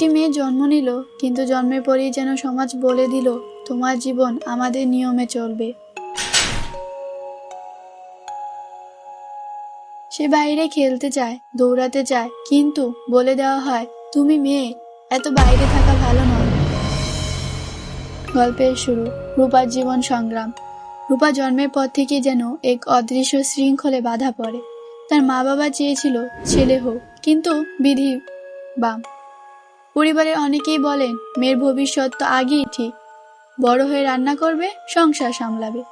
একটি মেয়ে জন্ম নিল, কিন্তু জন্মের পরেই যেন সমাজ বলে দিল, তোমার জীবন আমাদের নিয়মে চলবে। সে বাইরে খেলতে চায় দৌড়াতে চায় কিন্তু বলে দেওয়া হয়, তুমি মেয়ে, এত বাইরে থাকা ভালো নয়। গল্পের শুরু, রূপার জীবন সংগ্রাম। রূপা জন্মের পর থেকে যেন এক অদৃশ্য শৃঙ্খলে বাধা পড়ে। তার মা বাবা চেয়েছিল, ছেলে হোক। কিন্তু বিধি বাম। পরিবারের অনেকেই বলেন, মেয়ের ভবিষ্যৎ তো আগেই ঠিক। বড় হয়ে রান্না করবে, সংসার সামলাবে।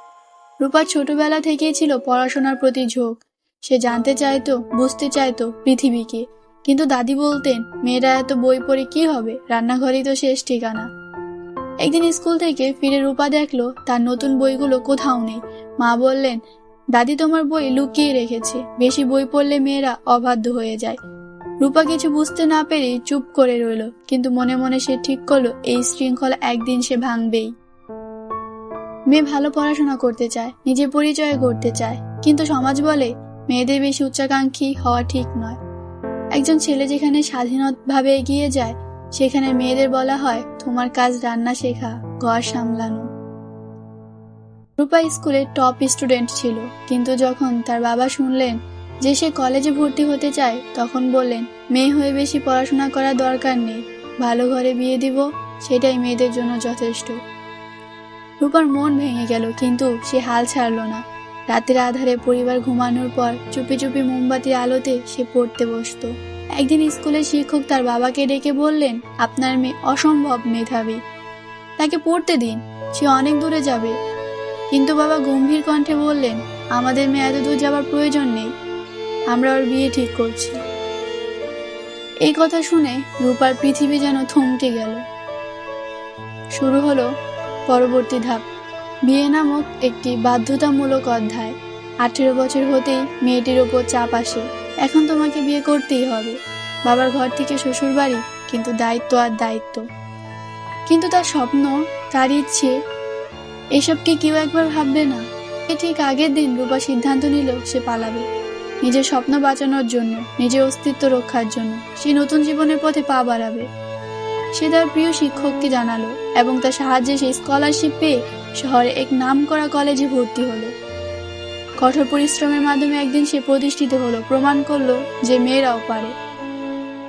রূপার ছোটবেলা থেকেই ছিল পড়াশোনার প্রতি ঝোঁক। সে জানতে চাইতো, বুঝতে চাইতো পৃথিবীকে। কিন্তু দাদি বলতেন, মেয়েরা এত বই পড়ে কি হবে? রান্নাঘরেই তো শেষ ঠিকানা। একদিন স্কুল থেকে ফিরে রূপা দেখল, তার নতুন বইগুলো কোথাও নেই। মা বললেন, দাদি তোমার বই লুকিয়ে রেখেছে। বেশি বই পড়লে মেয়েরা অবাধ্য হয়ে যায়। রূপা কিছু বুঝতে না পেরে চুপ করে রইল, কিন্তু মনে মনে সে ঠিক করল, এই শৃঙ্খলা একদিন সে ভাঙবেই। মেয়ে ভালো পড়াশোনা করতে চায়, নিজে পরিচয় করতে চায়, কিন্তু সমাজ বলে, মেয়েদের বেশি উচ্চাকাঙ্ক্ষী হওয়া ঠিক নয়। একজন ছেলে যেখানে স্বাধীনভাবে এগিয়ে যায়, সেখানে মেয়েদের বলা হয়, তোমার কাজ রান্না শেখা, ঘর সামলানো। রূপা স্কুলে টপ স্টুডেন্ট ছিল, কিন্তু যখন তার বাবা শুনলেন যে সে কলেজে ভর্তি হতে চায়, তখন বললেন, মেয়ে হয়ে বেশি পড়াশোনা করার দরকার নেই। ভালো ঘরে বিয়ে দিব, সেটাই মেয়েদের জন্য যথেষ্ট রূপার মন ভেঙে গেল, কিন্তু সে হাল ছাড়লো না। রাতের আধারে পরিবার ঘুমানোর পর চুপি চুপি মোমবাতির আলোতে সে পড়তে বসতো। একদিন স্কুলের শিক্ষক তার বাবাকে ডেকে বললেন, আপনার মেয়ে অসম্ভব মেধাবী। তাকে পড়তে দিন, সে অনেক দূরে যাবে কিন্তু বাবা গম্ভীর কণ্ঠে বললেন, আমাদের মেয়ে এত দূর যাবার প্রয়োজন নেই। আমরা ওর বিয়ে ঠিক করছি। এই কথা শুনে রূপার পৃথিবী যেন থমকে গেল। শুরু হলো পরবর্তী ধাপ। বিয়ে নামক একটি বাধ্যতামূলক অধ্যায়। আঠেরো বছর হতেই মেয়েটির ওপর চাপ আসে। এখন তোমাকে বিয়ে করতেই হবে। বাবার ঘর থেকে শ্বশুর বাড়ি কিন্তু দায়িত্ব আর দায়িত্ব। কিন্তু তার স্বপ্ন, তার ইচ্ছে এসব কি কেউ একবার ভাববে না। এ ঠিক আগের দিন রূপা সিদ্ধান্ত নিল সে পালাবে। নিজের স্বপ্ন বাঁচানোর জন্য, নিজের অস্তিত্ব রক্ষার জন্য। সে নতুন জীবনের পথে পা বাড়াবে। সে তার প্রিয় শিক্ষককে জানালো এবং তার সাহায্যে সে স্কলারশিপ পেয়ে শহরে এক নাম করা কলেজে ভর্তি হলো। কঠোর পরিশ্রমের মাধ্যমে একদিন সে প্রতিষ্ঠিত হলো, প্রমাণ করল যে মেয়েরাও পারে।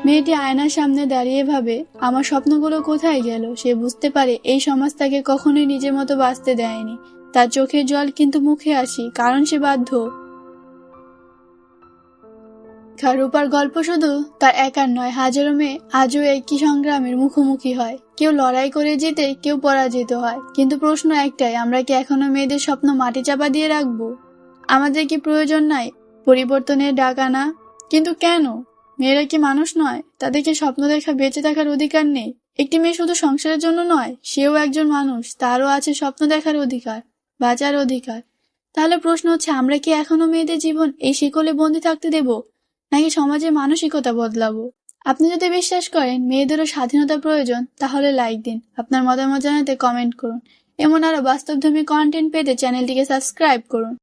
মেয়েটি আয়নার সামনে দাঁড়িয়ে ভাবে, আমার স্বপ্নগুলো কোথায় গেল? সে বুঝতে পারে এই সমাজ তাকে কখনোই নিজের মতো বাঁচতে দেয়নি। তার চোখের জল কিন্তু মুখে আসি, কারণ সে বাধ্য। রূপার গল্প শুধু তার একার নয়, হাজারো মেয়ে আজও একই সংগ্রামের মুখোমুখি হয়। কেউ লড়াই করে জিতে, কেউ পরাজিত হয়। কিন্তু প্রশ্ন একটাই, আমরা কি এখনও মেয়েদের স্বপ্ন মাটি চাপা দিয়ে রাখব? আমাদের কি প্রয়োজন নাই পরিবর্তনের ডাক আনা? কিন্তু কেন? মেয়েরা কি মানুষ নয়? তাদেরকে স্বপ্ন দেখা বেঁচে থাকার অধিকার নেই। একটি মেয়ে শুধু সংসারের জন্য নয়, সেও একজন মানুষ, তারও আছে স্বপ্ন দেখার অধিকার, বাঁচার অধিকার। তাহলে প্রশ্ন হচ্ছে, আমরা কি এখনও মেয়েদের জীবন এই শিকলে বন্দি থাকতে দেব? নাকি সমাজের মানসিকতা বদলাবো? আপনি যদি বিশ্বাস করেন মেয়েদেরও স্বাধীনতা প্রয়োজন, তাহলে লাইক দিন। আপনার মতামত জানাতে কমেন্ট করুন। এমন আরও বাস্তবধর্মী কন্টেন্ট পেতে চ্যানেলটিকে সাবস্ক্রাইব করুন।